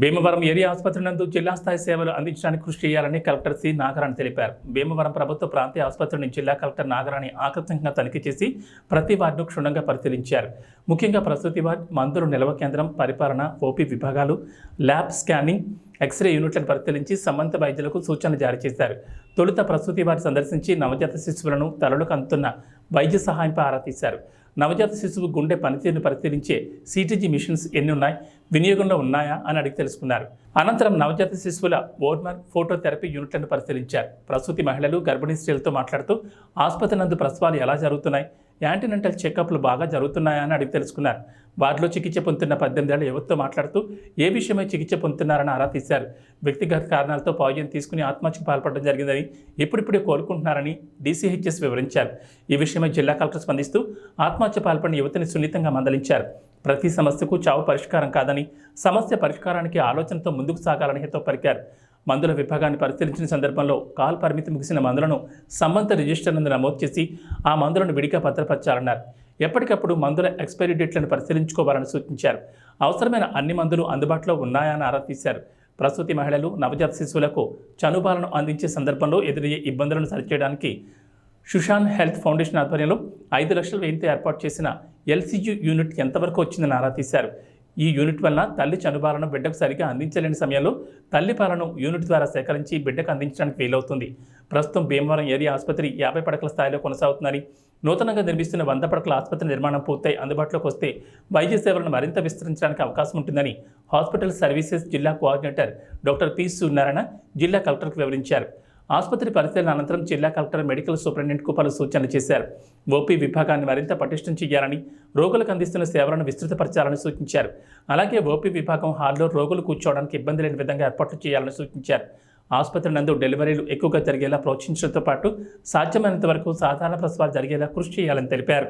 Bhimavaram area ఆసుపత్రి నందు జిల్లా స్థాయి సేవలు అందించడానికి కృషి చేయాలని కలెక్టర్ సి. నాగరాణి తెలిపారు. భీమవరం ప్రభుత్వ ప్రాంతీయ ఆసుపత్రిని జిల్లా కలెక్టర్ నాగరాణి ఆకస్మికంగా తనిఖీ చేసి ప్రతి వార్డును క్షుణ్ణంగా పరిశీలించారు. ముఖ్యంగా ప్రసూతి వార్డ్ మందులు నిల్వ కేంద్రం పరిపాలన ఓపీ విభాగాలు ల్యాబ్ స్కానింగ్ ఎక్స్రే యూనిట్లను పరిశీలించి సంబంధిత వైద్యులకు సూచనలు జారీ చేశారు. తొలుత ప్రసూతి వార్డు సందర్శించి నవజాత శిశువులను తలలకు అందుతున్న వైద్య సహాయంపై ఆరా తీశారు. నవజాత శిశువు గుండె పనితీరును పరిశీలించే సిటీజీ మిషన్స్ ఎన్ని ఉన్నాయి వినియోగంలో ఉన్నాయా? అని అడిగి తెలుసుకున్నారు. అనంతరం నవజాత శిశువుల ఓర్మర్ ఫోటోథెరపీ యూనిట్లను పరిశీలించారు. ప్రసూతి మహిళలు గర్భిణీ స్త్రీలతో మాట్లాడుతూ ఆసుపత్రి నందు ప్రసవాలు ఎలా జరుగుతున్నాయి? యాంటీనెంటల్ చెకప్లు బాగా జరుగుతున్నాయా అని అడిగి తెలుసుకున్నారు. వారిలో చికిత్స పొందుతున్న పద్దెనిమిది ఏళ్ళ యువతతో మాట్లాడుతూ ఏ విషయమై చికిత్స పొందుతున్నారని ఆరా తీశారు. వ్యక్తిగత కారణాలతో పాయిజన్ తీసుకుని ఆత్మహత్యకు పాల్పడడం జరిగిందని ఇప్పుడిప్పుడే కోలుకుంటున్నారని డీసీహెచ్ఎస్ వివరించారు. ఈ విషయమై జిల్లా కలెక్టర్ స్పందిస్తూ ఆత్మహత్య పాల్పడిన యువతిని సున్నితంగా మందలించారు. ప్రతి సమస్యకు చావు పరిష్కారం కాదని సమస్య పరిష్కారానికి ఆలోచనతో ముందుకు సాగాలని హితో పలికారు. మందుల విభాగాన్ని పరిశీలించిన సందర్భంలో కాల్ పరిమితి ముగిసిన మందులను సంబంధిత రిజిస్టర్ నందు నమోదు చేసి ఆ మందులను విడిగా భద్రపరచాలన్నారు ఎప్పటికప్పుడు మందుల ఎక్స్పైరీ డేట్లను పరిశీలించుకోవాలని సూచించారు. అవసరమైన అన్ని మందులు అందుబాటులో ఉన్నాయా అని ఆరా తీశారు. ప్రసూతి మహిళలు నవజాత శిశువులకు చనుబాలను అందించే సందర్భంలో ఎదురయ్యే ఇబ్బందులను సరిచేయడానికి సుషాన్ హెల్త్ ఫౌండేషన్ ఆధ్వర్యంలో ఐదు లక్షల వ్యయంతో ఏర్పాటు చేసిన ఎల్సీయూ యూనిట్ ఎంతవరకు వచ్చిందని ఆరా తీశారు. ఈ యూనిట్ వల్ల తల్లి చనుబాలను బిడ్డకు సరిగా అందించలేని సమయంలో తల్లి పాలను యూనిట్ ద్వారా సేకరించి బిడ్డకు అందించడానికి వీలవుతుంది. ప్రస్తుతం భీమవరం ఏరియా ఆసుపత్రి యాభై పడకల స్థాయిలో కొనసాగుతుందని నూతనంగా నిర్మిస్తున్న వంద పడకల ఆసుపత్రి నిర్మాణం పూర్తయి అందుబాటులోకి వస్తే వైద్య సేవలను మరింత విస్తరించడానికి అవకాశం ఉంటుందని హాస్పిటల్ సర్వీసెస్ జిల్లా కోఆర్డినేటర్ డాక్టర్ పి సూర్యనారాయణ జిల్లా కలెక్టర్కు వివరించారు. ఆసుపత్రి పరిశీలన అనంతరం జిల్లా కలెక్టర్ మెడికల్ సూపరింటెండెంట్కు పలు సూచనలు చేశారు. ఓపీ విభాగాన్ని మరింత పటిష్టం చేయాలని రోగులకు అందిస్తున్న సేవలను విస్తృతపరచాలని సూచించారు. అలాగే ఓపీ విభాగం హాల్లో రోగులు కూర్చోవడానికి ఇబ్బంది లేని విధంగా ఏర్పాట్లు చేయాలని సూచించారు. ఆసుపత్రి నందు డెలివరీలు ఎక్కువగా జరిగేలా ప్రోత్సహించడంతో పాటు సాధ్యమైనంత వరకు సాధారణ ప్రసవాలు జరిగేలా కృషి చేయాలని తెలిపారు.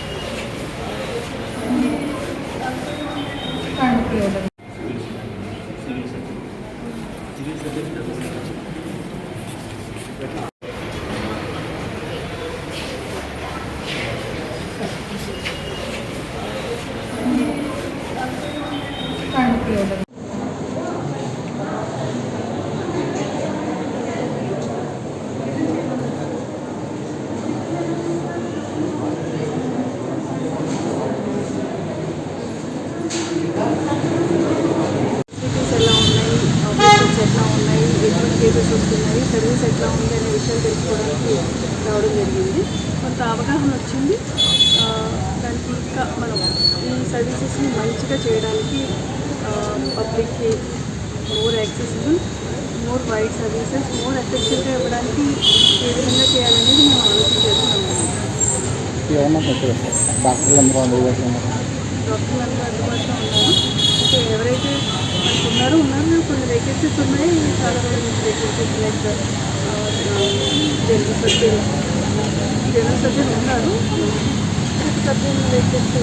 కాండి కాండి ఉంది అనే విషయాలు తెలుసుకోవడానికి రావడం జరిగింది. కొంత అవగాహన వచ్చింది. దానికి ఇంకా మనం ఈ సర్వీసెస్ని మంచిగా చేయడానికి పబ్లిక్కి more accessible more wide services more ఎఫెక్టివ్గా ఇవ్వడానికి ఏ విధంగా చేయాలనేది మేము ఆలోచన చేస్తున్నాము డాక్టర్లు అందరూ అందుబాటులో ఉన్నారు? అంటే ఎవరైతే మనకు ఉన్నారో ఉన్నారు కొన్ని వేకెన్సీస్ ఉన్నాయి. చాలా రోజుల vacancies like general surgeon general surgeon ఉన్నారు సర్జన్ లేకపోతే